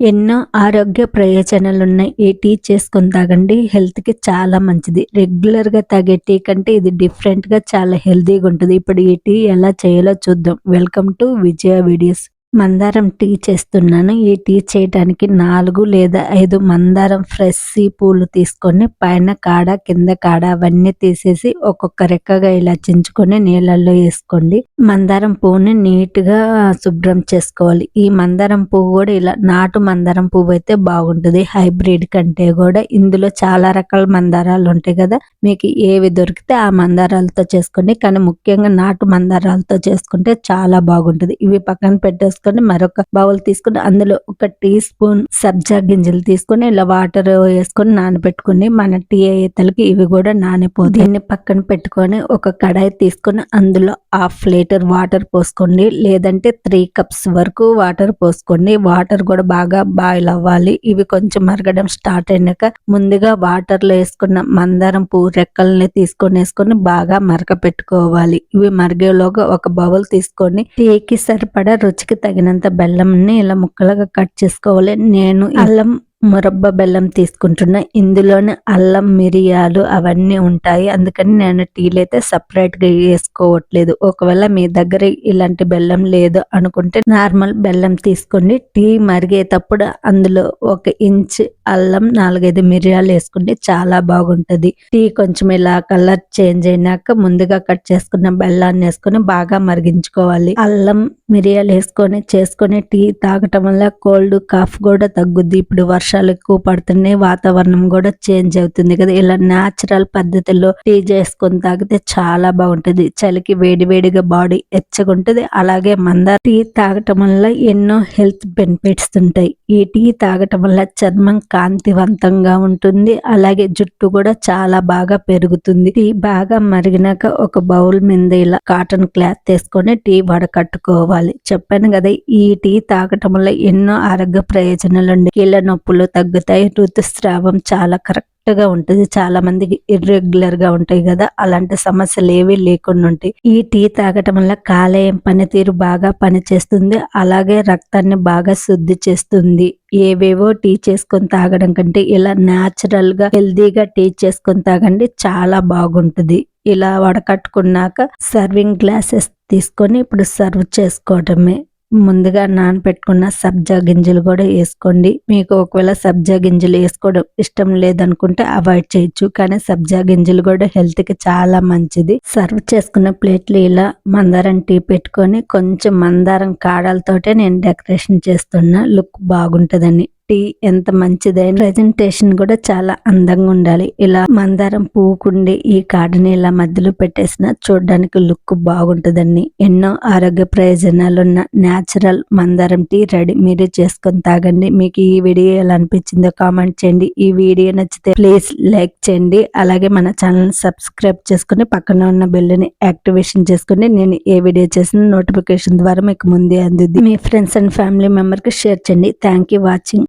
ఎన్నో ఆరోగ్య ప్రయోజనాలు ఉన్నాయి ఈ టీ చేసుకొని తాగండి హెల్త్కి చాలా మంచిది. రెగ్యులర్గా తాగే టీ కంటే ఇది డిఫరెంట్గా చాలా హెల్తీగా ఉంటుంది. ఇప్పుడు ఈ టీ ఎలా చేయాలో చూద్దాం. Welcome to Vijaya videos. మందారం టీ చేస్తున్నాను. ఈ టీ చేయడానికి నాలుగు లేదా ఐదు మందారం ఫ్రెష్ పూలు తీసుకొని పైన కాడ కింద కాడ అవన్నీ తీసేసి ఒక్కొక్క రెక్కగా ఇలా చించుకొని నీళ్ళల్లో వేసుకోండి. మందారం పువ్వుని నీట్గా శుభ్రం చేసుకోవాలి. ఈ మందారం పువ్వు కూడా ఇలా నాటు మందారం పువ్వు అయితే బాగుంటుంది. హైబ్రిడ్ కంటే కూడా ఇందులో చాలా రకాల మందారాలు ఉంటాయి కదా. మీకు ఏవి దొరికితే ఆ మందారాలతో చేసుకోండి. కానీ ముఖ్యంగా నాటు మందారాలతో చేసుకుంటే చాలా బాగుంటుంది. ఇవి పక్కన పెట్టేసి తీసుకొని మరొక బౌల్ తీసుకుని అందులో ఒక టీ స్పూన్ సబ్జా గింజలు తీసుకొని ఇలా వాటర్ వేసుకొని నానబెట్టుకుని మన టీ అయ్యేతలకి ఇవి కూడా నానిపోదు దీన్ని పక్కన పెట్టుకొని ఒక కడాయి తీసుకొని అందులో హాఫ్ లీటర్ వాటర్ పోసుకోండి. లేదంటే త్రీ కప్స్ వరకు వాటర్ పోసుకోండి. వాటర్ కూడా బాగా బాయిల్ అవ్వాలి. ఇవి కొంచెం మరగడం స్టార్ట్ అయినాక ముందుగా వాటర్లో వేసుకున్న మందారం పువ్వు రెక్కల్ని తీసుకొని వేసుకొని బాగా మరక పెట్టుకోవాలి ఇవి మరిగేలోగా ఒక బౌల్ తీసుకొని టీకి సరిపడా రుచికి తగినంత బెల్లంని ఇలా ముక్కలుగా కట్ చేసుకోవాలి. నేను అల్లం మురబ్బ బెల్లం తీసుకుంటున్నా. ఇందులోనే అల్లం మిరియాలు అవన్నీ ఉంటాయి. అందుకని నేను టీలు అయితే సపరేట్గా వేసుకోవట్లేదు. ఒకవేళ మీ దగ్గర ఇలాంటి బెల్లం లేదు అనుకుంటే నార్మల్ బెల్లం తీసుకోండి. టీ మరిగేటప్పుడు అందులో ఒక ఇంచ్ అల్లం నాలుగైదు మిరియాలు వేసుకుంటే చాలా బాగుంటది. టీ కొంచెం ఇలా కలర్ చేంజ్ అయినాక ముందుగా కట్ చేసుకున్న బెల్లాన్ని వేసుకొని బాగా మరిగించుకోవాలి. అల్లం మిరియాలు వేసుకొని చేసుకొని టీ తాగటం వల్ల కోల్డ్ కాఫ్ కూడా తగ్గుద్ది. ఇప్పుడు వర్షాలు ఎక్కువ పడుతున్నాయి వాతావరణం కూడా చేంజ్ అవుతుంది కదా. ఇలా న్యాచురల్ పద్ధతిలో టీ చేసుకొని తాగితే చాలా బాగుంటది. చలికి వేడి వేడిగా బాడీ ఎచ్చగుంటుంది అలాగే మందార టీ తాగటం వల్ల ఎన్నో హెల్త్ బెనిఫిట్స్ ఉంటాయి. ఈ టీ తాగటం వల్ల చర్మం కాంతివంతంగా ఉంటుంది. అలాగే జుట్టు కూడా చాలా బాగా పెరుగుతుంది. టీ బాగా మరిగినాక ఒక బౌల్ మీద ఇలా కాటన్ క్లాత్ తీసుకొని టీ వడకట్టుకోవాలి. చెప్పాను కదా ఈ టీ తాగటం వల్ల ఎన్నో ఆరోగ్య ప్రయోజనాలు ఉండి కీళ్ళ నొప్పులు తగ్గుతాయి ఋతుస్రావం చాలా కరెక్ట్గా ఉంటుంది. చాలా మందికి ఇర్రెగ్యులర్గా ఉంటాయి కదా అలాంటి సమస్యలు ఏవి లేకుండా ఉంటాయి. ఈ టీ తాగటం వల్ల కాలేయం పనితీరు బాగా పనిచేస్తుంది. అలాగే రక్తాన్ని బాగా శుద్ధి చేస్తుంది. ఏవేవో టీ చేసుకొని తాగడం కంటే ఇలా న్యాచురల్గా హెల్దీగా టీ చేసుకొని తాగండి చాలా బాగుంటుంది. ఇలా వడకట్టుకున్నాక సర్వింగ్ గ్లాసెస్ తీసుకొని ఇప్పుడు సర్వ్ చేసుకోవటమే. ముందుగా నానపెట్టుకున్న సబ్జా గింజలు కూడా వేసుకోండి. మీకు ఒకవేళ సబ్జా గింజలు వేసుకోవడం ఇష్టం లేదనుకుంటే అవాయిడ్ చేయొచ్చు. కానీ సబ్జా గింజలు కూడా హెల్త్కి చాలా మంచిది. సర్వ్ చేసుకున్న ప్లేట్లు ఇలా మందారం టీ పెట్టుకొని కొంచెం మందారం కాడలతోటే నేను డెకరేషన్ చేస్తున్నా. లుక్ బాగుంటుందని. టీ ఎంత మంచిదైన ప్రజెంటేషన్ కూడా చాలా అందంగా ఉండాలి. ఇలా మందారం పువ్వుకుండి ఈ కార్డుని ఇలా మధ్యలో పెట్టేసిన చూడడానికి లుక్ బాగుంటుందండి. ఎన్నో ఆరోగ్య ప్రయోజనాలు ఉన్న న్యాచురల్ మందారం టీ రెడీ మీరే చేసుకొని తాగండి. మీకు ఈ వీడియో ఎలా అనిపించిందో కామెంట్ చేయండి. ఈ వీడియో నచ్చితే ప్లీజ్ లైక్ చేయండి. అలాగే మన ఛానల్ సబ్స్క్రైబ్ చేసుకుని పక్కన ఉన్న బెల్ని యాక్టివేషన్ చేసుకుని నేను ఏ వీడియో చేసిన నోటిఫికేషన్ ద్వారా మీకు ముందే అందుద్ది. మీ ఫ్రెండ్స్ అండ్ ఫ్యామిలీ మెంబర్కి షేర్ చేయండి. Thank you watching